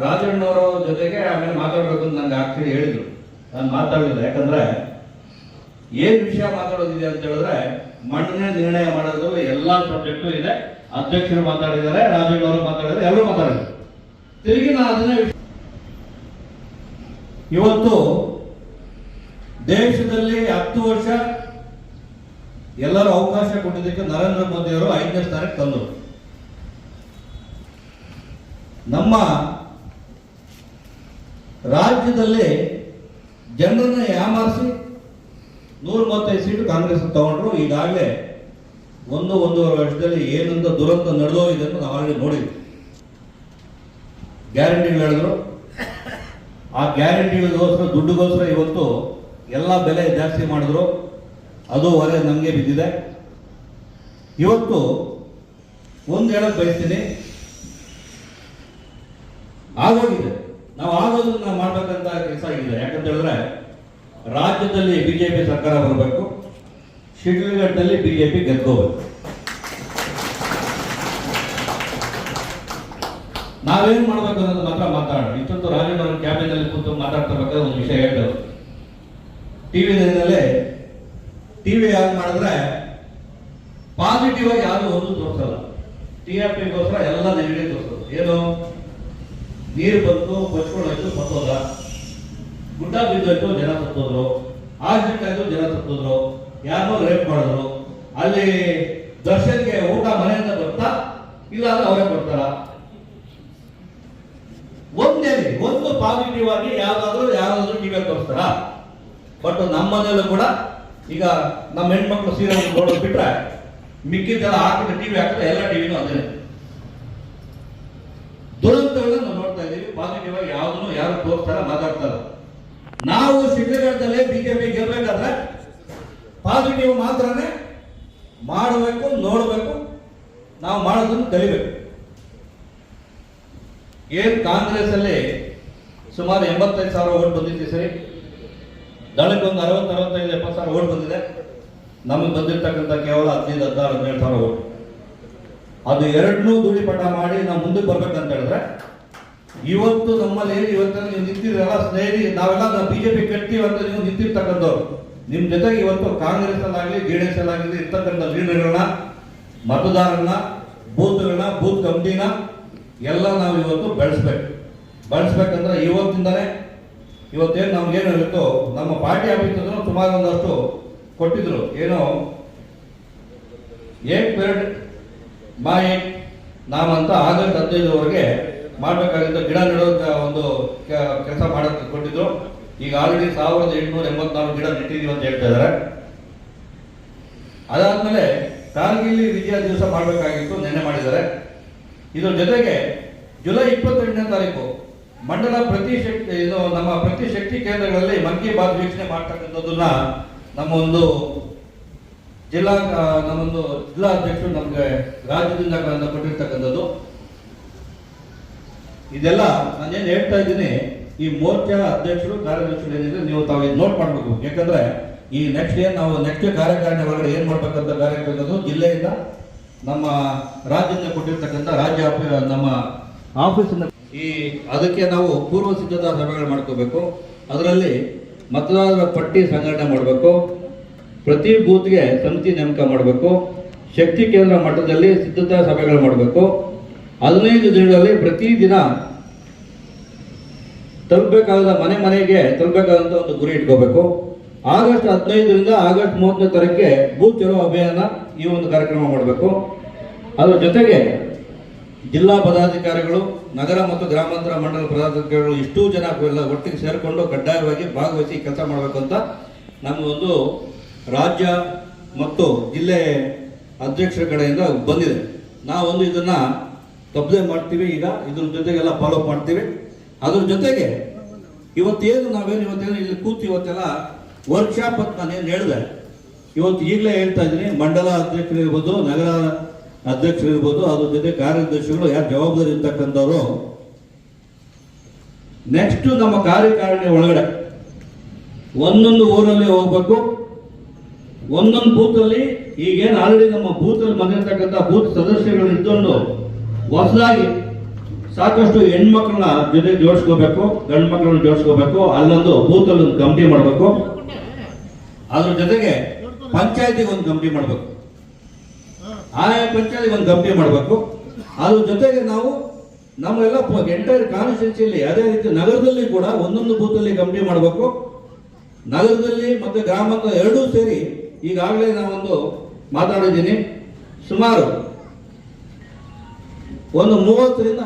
ರಾಜಣ್ಣವರ ಜೊತೆಗೆ ಆಮೇಲೆ ಮಾತಾಡಬೇಕು ಅಂತ ನನಗೆ ಆಗ್ತಿದೆ ಹೇಳಿದ್ರು. ನಾನು ಮಾತಾಡಲಿಲ್ಲ. ಯಾಕಂದ್ರೆ ಏನ್ ವಿಷಯ ಮಾತಾಡೋದಿದೆ ಅಂತ ಹೇಳಿದ್ರೆ ಮಣ್ಣಿನ ನಿರ್ಣಯ ಮಾಡೋದು ಎಲ್ಲ ಸಬ್ಜೆಕ್ಟು ಇದೆ. ಅಧ್ಯಕ್ಷರು ಮಾತಾಡಿದ್ದಾರೆ, ರಾಜಣ್ಣವರು ಮಾತಾಡಿದ್ದಾರೆ, ಎಲ್ಲರೂ ಮಾತಾಡಿದ್ರು ತಿರುಗಿ ನಾನು ಅದನ್ನೇ ಇವತ್ತು ದೇಶದಲ್ಲಿ ಹತ್ತು ವರ್ಷ ಎಲ್ಲರೂ ಅವಕಾಶ ಕೊಟ್ಟಿದ್ದಕ್ಕೆ ನರೇಂದ್ರ ಮೋದಿಯವರು ಐದನೇ ಸ್ಥಾನಕ್ಕೆ ತಂದರು. ನಮ್ಮ ರಾಜ್ಯದಲ್ಲಿ ಜನರನ್ನ ಯಾಮಾರಿಸಿ ನೂರ ಮೂವತ್ತೈದು ಸೀಟು ಕಾಂಗ್ರೆಸ್ ತಗೊಂಡ್ರು. ಈಗಾಗಲೇ ಒಂದು ಒಂದೂವರೆ ವರ್ಷದಲ್ಲಿ ಏನಂತ ದುರಂತ ನಡೆದೋಗಿದೆ ಅಂತ ನಾವು ಆಲ್ರೆಡಿ ನೋಡಿದ್ವಿ. ಗ್ಯಾರಂಟಿಗಳು ಹೇಳಿದ್ರು. ಆ ಗ್ಯಾರಂಟಿಗಳಿಗೋಸ್ಕರ ದುಡ್ಡುಗೋಸ್ಕರ ಇವತ್ತು ಎಲ್ಲ ಬೆಲೆ ಜಾಸ್ತಿ ಮಾಡಿದ್ರು. ಅದು ಹೊರೆ ನಮಗೆ ಬಿದ್ದಿದೆ. ಇವತ್ತು ಒಂದು ಹೇಳಕ್ಕೆ ಬಯಸ್ತೀನಿ. ಆಗೋಗಿದೆ. ನಾವು ಆಗೋದನ್ನ ಮಾಡ್ಬೇಕಂತ ಕೆಲಸ ಆಗಿದೆ. ಯಾಕಂತ ಹೇಳಿದ್ರೆ, ರಾಜ್ಯದಲ್ಲಿ ಬಿಜೆಪಿ ಸರ್ಕಾರ ಬರಬೇಕು, ಶಿಡ್ಲಘಟ್ಟದಲ್ಲಿ ಬಿಜೆಪಿ ಗೆದ್ಕೋಬೇಕು. ನಾವೇನು ಮಾಡಬೇಕು ಅನ್ನೋದು ಮಾತ್ರ ಮಾತಾಡೋಣ. ಇಷ್ಟೊಂದು ರಾಜೀವ್ ಕ್ಯಾಬಿನಲ್ಲಿ ಕೂತು ಮಾತಾಡ್ತಾ ಬೇಕಾದ್ರೆ ಒಂದು ವಿಷಯ ಹೇಳಿದ್ರು ಟಿ ಟಿವಿ ಯಾರು ಮಾಡಿದ್ರೆ ಪಾಸಿಟಿವ್ ಆಗಿ ಯಾರು ಒಂದು ತೋರಿಸಲ್ಲ. ಟಿ ಆರ್ ಪಿಗೋಸ್ಕರ ಎಲ್ಲ ನೆಗಡಿ ತೋರಿಸೋದು ಏನು? ನೀರು ಬಂತು ಬಚ್ಕೊಳ್ಳೋಯ್ತು ಸತ್ತೋದ ಗುಡ್ಡ ಬಿದ್ದೋಯ್ತು ಜನ ಸತ್ತೋದ್ರು. ಆಕ್ಸಿಡೆಂಟ್ ಆಯ್ತು, ಜನ ಸತ್ತೋದ್ರು. ಯಾರನ್ನೋ ರೇಪ್ ಮಾಡಿದ್ರು. ಅಲ್ಲಿ ದರ್ಶನ್ಗೆ ಊಟ ಮನೆಯಿಂದ ಬರ್ತಾ ಇಲ್ಲ ಅಂದ್ರೆ ಅವರೇ ಬರ್ತಾರ. ಒಂದೇ, ಒಂದು ಪಾಸಿಟಿವ್ ಆಗಿ ಯಾವ್ದಾದ್ರು, ಯಾರಾದ್ರೂ ಟಿವಿ ತೋರಿಸ್ತಾರ? ಬಟ್ ನಮ್ಮ ಮನೆಯಲ್ಲೂ ಕೂಡ ಈಗ ನಮ್ಮ ಹೆಣ್ಮಕ್ಳು ಸೀರೆ ನೋಡೋದು ಬಿಟ್ರೆ ಮಿಕ್ಕಿದ್ದೆಲ್ಲ ಹಾಕಿದ ಟಿವಿ ಹಾಕಿದ್ರೆ ಎಲ್ಲ ಟಿವಿನೂ ಅದೇ. ಆಗಿ ಯಾವ್ದನ್ನು ಯಾರು ತೋರ್ತಾರ ಮಾತಾಡ್ತಾರ ನಾವು ಶಿಡ್ಲಘಟ್ಟದಲ್ಲಿ ಬಿಜೆಪಿ ಗೆಲ್ಬೇಕಾದ್ರೆ ಪಾಸಿಟಿವ್ ಮಾತ್ರನೇ ಮಾಡಬೇಕು, ನೋಡಬೇಕು, ನಾವು ಮಾಡೋದನ್ನು ಕಲಿಬೇಕು. ಏನ್ ಕಾಂಗ್ರೆಸ್ ಅಲ್ಲಿ ಸುಮಾರು ಎಂಬತ್ತೈದು ಸಾವಿರ ಓಟ್ ಬಂದಿದೆ ಸರಿ? ದಳಕ್ಕೆ ಒಂದು ಅರವತ್ತು, ಅರವತ್ತೈದು, ಎಪ್ಪತ್ತು ಸಾವಿರ ಓಟ್ ಬಂದಿದೆ. ನಮಗೆ ಬಂದಿರ್ತಕ್ಕಂಥ ಕೇವಲ ಹದಿನೈದು, ಹದಿನಾರು, ಹದಿನೇಳು ಸಾವಿರ ಓಟ್. ಅದು ಎರಡನ್ನೂ ದುಡಿಪಟ ಮಾಡಿ ನಾವು ಮುಂದಕ್ಕೆ ಬರ್ಬೇಕಂತ ಹೇಳಿದ್ರೆ ಇವತ್ತು ನಮ್ಮಲ್ಲಿ ಏನು ಇವತ್ತು ನೀವು ನಿಂತಿರಲ್ಲ ಸ್ನೇಹಿ, ನಾವೆಲ್ಲ ನಾವು ಬಿಜೆಪಿ ಕಟ್ತೀವಿ ಅಂತ ನೀವು ನಿಂತಿರ್ತಕ್ಕಂಥವ್ರು. ನಿಮ್ಮ ಜೊತೆಗೆ ಇವತ್ತು ಕಾಂಗ್ರೆಸ್ ಅಲ್ಲಾಗಲಿ ಜೆ ಡಿ ಎಸ್ ಅಲ್ಲಾಗಲಿ ಇರ್ತಕ್ಕಂಥ ಲೀಡರ್ಗಳನ್ನ ಮತದಾರರನ್ನ ಬೂತ್ಗಳನ್ನ, ಬೂತ್ ಕಮಿಟಿನ ಎಲ್ಲ ನಾವು ಇವತ್ತು ಬೆಳೆಸ್ಬೇಕು. ಬೆಳೆಸ್ಬೇಕಂದ್ರೆ ಇವತ್ತಿಂದಲೇ ಇವತ್ತೇನು ನಮ್ಗೇನು ಇರುತ್ತೋ, ನಮ್ಮ ಪಾರ್ಟಿ ಆಫೀಸ್ ಹತ್ರ ಸುಮಾರು ಒಂದಷ್ಟು ಕೊಟ್ಟಿದ್ರು. ಏನು ಏಕ್ ಪೀರಿಯಡ್, ಮಾ ಏಕ್ ನಾವಂತ ಆಗಸ್ಟ್ ಹದಿನೈದರವರೆಗೆ ಮಾಡಬೇಕಾಗಿದ್ದ ಗಿಡ ನೆಡುವಂತ ಒಂದು ಕೆಲಸ ಮಾಡಕ್ಕೆ ಕೊಟ್ಟಿದ್ರು ಈಗ ಆಲ್ರೆಡಿ ಸಾವಿರದ ಎಂಟುನೂರ ಎಂಬತ್ನಾಲ್ಕು ಗಿಡ ನೆಟ್ಟಿದೀವಿ ಅಂತ ಹೇಳ್ತಾ ಇದ್ದಾರೆ. ಅದಾದ್ಮೇಲೆ ಕಾರ್ಗಿಲ್ ವಿಜಯ ದಿವಸ ಮಾಡಬೇಕಾಗಿತ್ತು, ನಿನ್ನೆ ಮಾಡಿದ್ದಾರೆ. ಇದ್ರ ಜೊತೆಗೆ ಜುಲೈ ಇಪ್ಪತ್ತೆಂಟನೇ ತಾರೀಕು ಮಂಡಲ ಪ್ರತಿ ಶಕ್ತಿ, ಇದು ನಮ್ಮ ಪ್ರತಿ ಶಕ್ತಿ ಕೇಂದ್ರಗಳಲ್ಲಿ ಮನ್ ಕಿ ಬಾತ್ ವೀಕ್ಷಣೆ ಮಾಡ್ತಕ್ಕಂಥದ್ದನ್ನ ನಮ್ಮ ಒಂದು ಜಿಲ್ಲಾ ನಮ್ಮೊಂದು ಜಿಲ್ಲಾ ಅಧ್ಯಕ್ಷರು ನಮಗೆ ರಾಜ್ಯದಿಂದ ಕೊಟ್ಟಿರ್ತಕ್ಕಂಥದ್ದು. ಇದೆಲ್ಲ ನಾನೇನು ಹೇಳ್ತಾ ಇದ್ದೀನಿ, ಈ ಮೋರ್ಚಾ ಅಧ್ಯಕ್ಷರು, ಕಾರ್ಯದರ್ಶಿಗಳು ಏನಿದೆ ನೀವು ತಾವು ಇದು ನೋಟ್ ಮಾಡಬೇಕು. ಯಾಕಂದ್ರೆ ಈ ನೆಕ್ಸ್ಟ್ ಏನು ನಾವು ನೆಕ್ಸ್ಟ್ ಕಾರ್ಯಕಾರಿಣಿ ಒಳಗಡೆ ಏನು ಮಾಡ್ಬೇಕಂತ ಕಾರ್ಯಕ್ರಮದ್ದು ಜಿಲ್ಲೆಯಿಂದ ನಮ್ಮ ರಾಜ್ಯದಿಂದ ಕೊಟ್ಟಿರ್ತಕ್ಕಂಥ ರಾಜ್ಯ ನಮ್ಮ ಆಫೀಸಿನ ಈ, ಅದಕ್ಕೆ ನಾವು ಪೂರ್ವ ಸಿದ್ಧತಾ ಸಭೆಗಳು ಮಾಡ್ಕೋಬೇಕು. ಅದರಲ್ಲಿ ಮತದಾರರ ಪಟ್ಟಿ ಸಂಘಟನೆ ಮಾಡಬೇಕು. ಪ್ರತಿ ಬೂತ್ಗೆ ಸಮಿತಿ ನೇಮಕ ಮಾಡಬೇಕು. ಶಕ್ತಿ ಕೇಂದ್ರ ಮಟ್ಟದಲ್ಲಿ ಸಿದ್ಧತಾ ಸಭೆಗಳು ಮಾಡಬೇಕು. ಹದಿನೈದು ದಿನಗಳಲ್ಲಿ ಪ್ರತಿ ದಿನ ತಲುಪಬೇಕಾದ ಮನೆ ಮನೆಗೆ ತಲುಪಬೇಕಾದಂತ ಒಂದು ಗುರಿ ಇಟ್ಕೋಬೇಕು. ಆಗಸ್ಟ್ ಹದಿನೈದರಿಂದ ಆಗಸ್ಟ್ ಮೂವತ್ತನೇ ತಾರೀಕಿಗೆ ಬೂತ್ ಚಲೋ ಅಭಿಯಾನ ಈ ಒಂದು ಕಾರ್ಯಕ್ರಮ ಮಾಡಬೇಕು. ಅದರ ಜೊತೆಗೆ ಜಿಲ್ಲಾ ಪದಾಧಿಕಾರಿಗಳು, ನಗರ ಮತ್ತು ಗ್ರಾಮಾಂತರ ಮಂಡಲ ಪದಾಧಿಕಾರಿಗಳು ಇಷ್ಟೂ ಜನ ಎಲ್ಲ ಒಟ್ಟಿಗೆ ಸೇರಿಕೊಂಡು ಕಡ್ಡಾಯವಾಗಿ ಭಾಗವಹಿಸಿ ಕೆಲಸ ಮಾಡಬೇಕು ಅಂತ ನಮ್ಮ ಒಂದು ರಾಜ್ಯ ಮತ್ತು ಜಿಲ್ಲೆ ಅಧ್ಯಕ್ಷರ ಕಡೆಯಿಂದ ಬಂದಿದೆ. ನಾವೊಂದು ಇದನ್ನ ತಪ್ಪದೆ ಮಾಡ್ತೀವಿ, ಈಗ ಇದ್ರ ಜೊತೆಗೆಲ್ಲ ಫಾಲೋ ಮಾಡ್ತೀವಿ. ಅದ್ರ ಜೊತೆಗೆ ಇವತ್ತೇನು ನಾವೇನು ಇವತ್ತೇನು ಇಲ್ಲಿ ಕೂತು ಇವತ್ತೆಲ್ಲ ವರ್ಕ್ಶಾಪ್ ಅಂತ ನಾನೇನು ಹೇಳಿದೆ. ಇವತ್ತು ಈಗಲೇ ಹೇಳ್ತಾ ಇದ್ದೀನಿ, ಮಂಡಲ ಅಧ್ಯಕ್ಷರು ಇರ್ಬೋದು ನಗರ ಅಧ್ಯಕ್ಷರು ಇರ್ಬೋದು ಅದ್ರ ಜೊತೆ ಕಾರ್ಯದರ್ಶಿಗಳು ಯಾರು ಜವಾಬ್ದಾರಿ ಇರ್ತಕ್ಕಂಥವ್ರು. ನೆಕ್ಸ್ಟ್ ನಮ್ಮ ಕಾರ್ಯಕಾರಿಣಿ ಒಳಗಡೆ ಒಂದೊಂದು ಊರಲ್ಲಿ ಹೋಗ್ಬೇಕು. ಒಂದೊಂದು ಬೂತ್ ಅಲ್ಲಿ ಈಗೇನು ಆಲ್ರೆಡಿ ನಮ್ಮ ಬೂತ್ ಅಲ್ಲಿ ಬಂದಿರತಕ್ಕಂಥ ಬೂತ್ ಸದಸ್ಯಗಳು ಇದ್ಕೊಂಡು ಹೊಸದಾಗಿ ಸಾಕಷ್ಟು ಹೆಣ್ಮಕ್ಳನ್ನ ಜೊತೆ ಜೋಡಿಸ್ಕೋಬೇಕು ಗಂಡು ಮಕ್ಕಳನ್ನ ಜೋಡಿಸ್ಕೋಬೇಕು, ಅಲ್ಲೊಂದು ಬೂತಲ್ಲಿ ಒಂದು ಕಮಿಟಿ ಮಾಡಬೇಕು. ಅದ್ರ ಜೊತೆಗೆ ಪಂಚಾಯತಿಗೆ ಒಂದು ಕಮಿಟಿ ಮಾಡಬೇಕು. ಆಯಾ ಪಂಚಾಯತಿಗೆ ಒಂದು ಕಮಿಟಿ ಮಾಡಬೇಕು. ಅದ್ರ ಜೊತೆಗೆ ನಾವು ನಮ್ಮೆಲ್ಲ ಎಂಟೈರ್ ಕಾನ್ಸ್ಟಿಟ್ಯೂನ್ಸಿಯಲ್ಲಿ ಅದೇ ರೀತಿ ನಗರದಲ್ಲಿ ಕೂಡ ಒಂದೊಂದು ಬೂತಲ್ಲಿ ಕಮಿಟಿ ಮಾಡಬೇಕು. ನಗರದಲ್ಲಿ ಮತ್ತು ಗ್ರಾಮದ ಎರಡೂ ಸೇರಿ ಈಗಾಗಲೇ ನಾವೊಂದು ಮಾತಾಡಿದ್ದೀನಿ. ಸುಮಾರು ಒಂದು ಮೂವತ್ತರಿಂದ